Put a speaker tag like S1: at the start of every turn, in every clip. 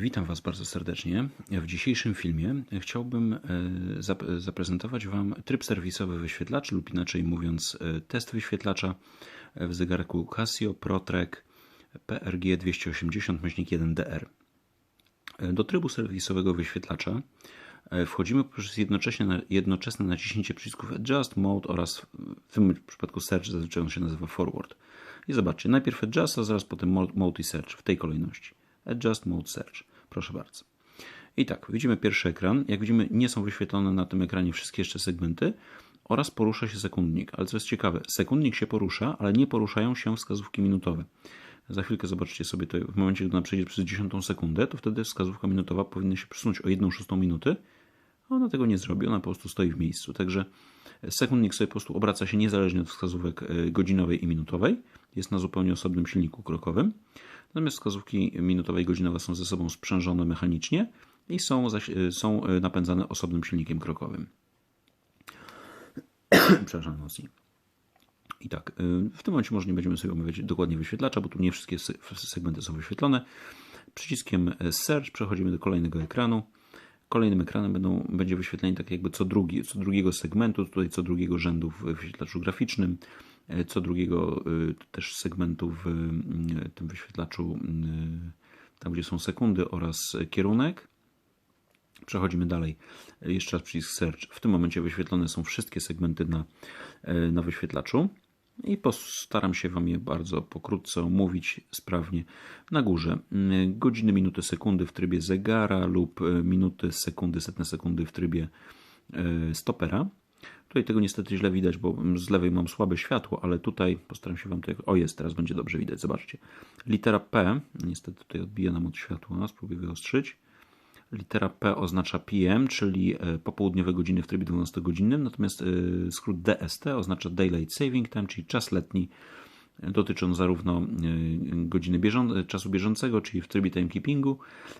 S1: Witam Was bardzo serdecznie. W dzisiejszym filmie chciałbym e, zap- zaprezentować Wam tryb serwisowy wyświetlaczy, lub inaczej mówiąc, e, test wyświetlacza w zegarku Casio ProTrack PRG 280-1DR. E, Do trybu serwisowego wyświetlacza wchodzimy poprzez jednocześnie, jednoczesne naciśnięcie przycisków Adjust, Mode oraz w tym przypadku Search zazwyczaj on się nazywa Forward. I zobaczcie, najpierw Adjust, a zaraz potem Mode i Search w tej kolejności. Adjust Mode Search. Proszę bardzo. I tak, widzimy pierwszy ekran. Jak widzimy, nie są wyświetlone na tym ekranie wszystkie jeszcze segmenty oraz porusza się sekundnik. Ale co jest ciekawe, sekundnik się porusza, ale nie poruszają się wskazówki minutowe. Za chwilkę zobaczcie sobie to, w momencie, gdy ona przejdzie przez 10 sekundę, to wtedy wskazówka minutowa powinna się przesunąć o 1 szóstą minuty, ona tego nie zrobi, ona po prostu stoi w miejscu. Także sekundnik sobie po prostu obraca się niezależnie od wskazówek e, godzinowej i minutowej. Jest na zupełnie osobnym silniku krokowym. Natomiast wskazówki minutowe i godzinowe są ze sobą sprzężone mechanicznie i są, e, są e, napędzane osobnym silnikiem krokowym. Przepraszam mocniej. I tak, w tym momencie może nie będziemy sobie omawiać dokładnie wyświetlacza, bo tu nie wszystkie segmenty są wyświetlone. Przyciskiem Search przechodzimy do kolejnego ekranu. Kolejnym ekranem będą, będzie wyświetlenie tak jakby co, drugi, co drugiego segmentu, tutaj co drugiego rzędu w wyświetlaczu graficznym, co drugiego też segmentu w tym wyświetlaczu, tam gdzie są sekundy oraz kierunek. Przechodzimy dalej. Jeszcze raz przycisk Search. W tym momencie wyświetlone są wszystkie segmenty na, na wyświetlaczu i postaram się Wam je bardzo pokrótce omówić sprawnie. Na górze godziny, minuty, sekundy w trybie zegara lub minuty, sekundy, setne sekundy w trybie stopera. Tutaj tego niestety źle widać, bo z lewej mam słabe światło, ale tutaj postaram się Wam tego... O jest, teraz będzie dobrze widać, zobaczcie. Litera P, niestety tutaj odbija nam od światła, spróbuję wyostrzyć. Litera P oznacza PM, czyli popołudniowe godziny w trybie 12-godzinnym, natomiast skrót DST oznacza Daylight Saving Time, czyli czas letni. Dotyczy on zarówno godziny bieżą czasu bieżącego, czyli w trybie timekeepingu,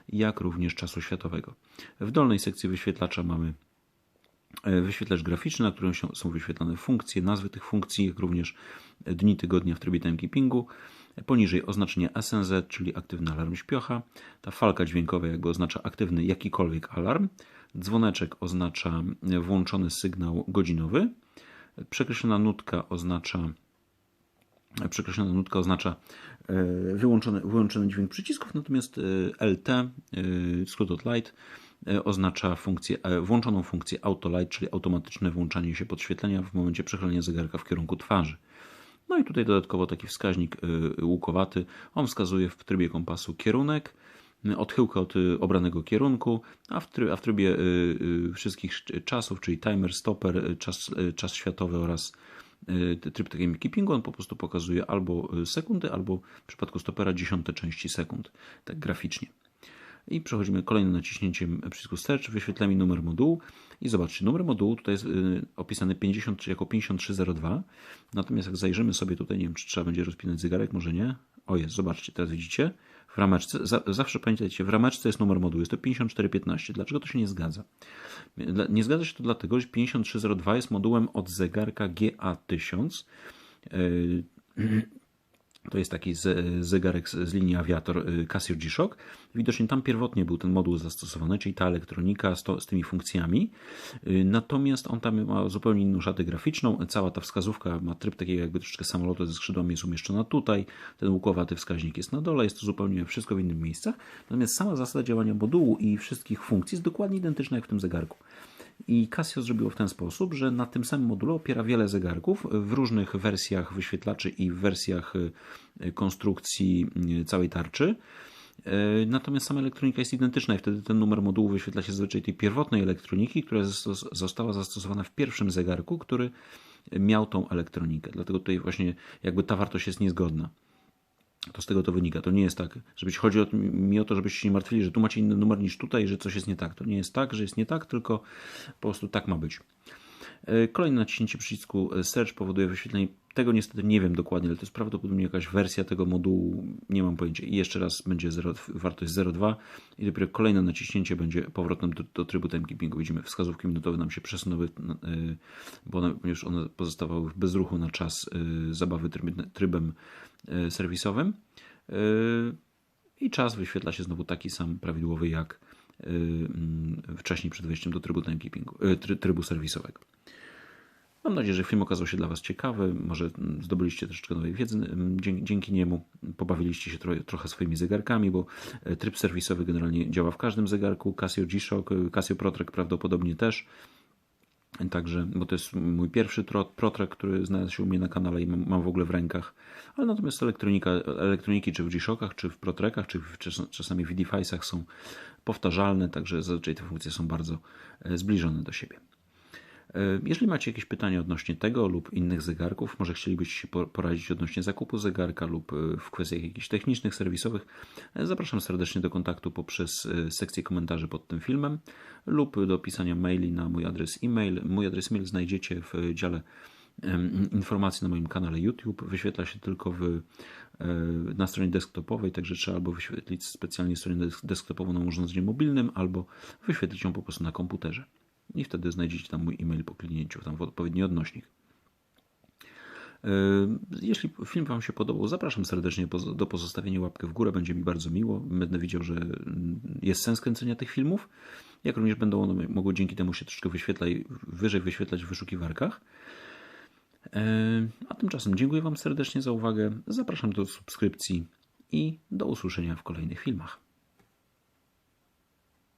S1: jak również czasu światowego. W dolnej sekcji wyświetlacza mamy wyświetlacz graficzny, na którym są wyświetlane funkcje, nazwy tych funkcji, jak również dni tygodnia w trybie timekeepingu. Poniżej oznaczenie SNZ, czyli aktywny alarm śpiocha. Ta falka dźwiękowa jakby oznacza aktywny jakikolwiek alarm. Dzwoneczek oznacza włączony sygnał godzinowy. Przekreślona nutka oznacza przekreślona nutka oznacza wyłączony, wyłączony dźwięk przycisków, natomiast LT, skrót od light, oznacza funkcję, włączoną funkcję Auto Light, czyli automatyczne włączanie się podświetlenia w momencie przechylenia zegarka w kierunku twarzy. No i tutaj dodatkowo taki wskaźnik łukowaty. On wskazuje w trybie kompasu kierunek, odchyłkę od obranego kierunku, a w, trybie, a w trybie wszystkich czasów, czyli timer, stopper, czas, czas światowy oraz tryb takiego keepingu, on po prostu pokazuje albo sekundy, albo w przypadku stopera dziesiąte części sekund, tak graficznie. I przechodzimy kolejnym naciśnięciem przycisku Search, wyświetla mi numer modułu i zobaczcie, numer modułu tutaj jest opisany 50, jako 5302, natomiast jak zajrzymy sobie tutaj, nie wiem czy trzeba będzie rozpinać zegarek, może nie, o jest, zobaczcie, teraz widzicie, w rameczce, za, zawsze pamiętajcie, w rameczce jest numer modułu, jest to 5415. Dlaczego to się nie zgadza? Nie zgadza się to dlatego, że 5302 jest modułem od zegarka GA1000. To jest taki zegarek z linii Aviator Casio G-Shock. Widocznie tam pierwotnie był ten moduł zastosowany, czyli ta elektronika z, to, z, tymi funkcjami. Natomiast on tam ma zupełnie inną szatę graficzną. Cała ta wskazówka ma tryb takiego jakby troszeczkę samolotu ze skrzydłami jest umieszczona tutaj. Ten łukowaty wskaźnik jest na dole. Jest to zupełnie wszystko w innych miejscach. Natomiast sama zasada działania modułu i wszystkich funkcji jest dokładnie identyczna jak w tym zegarku. I Casio zrobiło w ten sposób, że na tym samym module opiera wiele zegarków w różnych wersjach wyświetlaczy i w wersjach konstrukcji całej tarczy. Natomiast sama elektronika jest identyczna i wtedy ten numer modułu wyświetla się zazwyczaj tej pierwotnej elektroniki, która została zastosowana w pierwszym zegarku, który miał tą elektronikę. Dlatego tutaj właśnie jakby ta wartość jest niezgodna. To z tego to wynika. To nie jest tak, żebyś chodzi o, mi o to, żebyście się nie martwili, że tu macie inny numer niż tutaj, że coś jest nie tak. To nie jest tak, że jest nie tak, tylko po prostu tak ma być. Kolejne naciśnięcie przycisku Search powoduje wyświetlenie. Tego niestety nie wiem dokładnie, ale to jest prawdopodobnie jakaś wersja tego modułu, nie mam pojęcia. I jeszcze raz będzie 0, wartość 0,2 i dopiero kolejne naciśnięcie będzie powrotem do, do trybu timekeepingu. Widzimy, wskazówki minutowe nam się przesunęły, bo one, ponieważ one pozostawały w bezruchu na czas zabawy trybem serwisowym. i czas wyświetla się znowu taki sam prawidłowy jak wcześniej przed wejściem do trybu timekeepingu, y, try- trybu serwisowego. Mam nadzieję, że film okazał się dla Was ciekawy. Może mm, zdobyliście troszeczkę nowej wiedzy mm, dzięki, niemu. Pobawiliście się trochę, swoimi zegarkami, bo e, tryb serwisowy generalnie działa w każdym zegarku. Casio G-Shock, Casio ProTrack prawdopodobnie też. Także, bo to jest mój pierwszy ProTrack, który znalazł się u mnie na kanale i mam, w ogóle w rękach. Ale natomiast elektronika, elektroniki czy w G-Shockach, czy w ProTrackach, czy w, czas, czasami w device'ach są powtarzalne, także zazwyczaj te funkcje są bardzo e, zbliżone do siebie. Jeżeli macie jakieś pytania odnośnie tego lub innych zegarków, może chcielibyście się po- poradzić odnośnie zakupu zegarka lub e, w kwestiach jakichś technicznych, serwisowych, e, zapraszam serdecznie do kontaktu poprzez e, sekcję komentarzy pod tym filmem lub do pisania maili na mój adres e-mail. Mój adres e-mail znajdziecie w dziale informacji na moim kanale YouTube. Wyświetla się tylko w, na stronie desktopowej, także trzeba albo wyświetlić specjalnie stronę desk- desktopową na urządzeniu mobilnym, albo wyświetlić ją po prostu na komputerze i wtedy znajdziecie tam mój e-mail po kliknięciu, tam w odpowiedni odnośnik. Yy, Jeśli film Wam się podobał, zapraszam serdecznie do pozostawienia łapkę w górę, będzie mi bardzo miło. Będę widział, że jest sens kręcenia tych filmów, jak również będą one mogły dzięki temu się troszeczkę wyświetlać, wyżej wyświetlać w wyszukiwarkach. Yy, A tymczasem dziękuję Wam serdecznie za uwagę, zapraszam do subskrypcji i do usłyszenia w kolejnych filmach.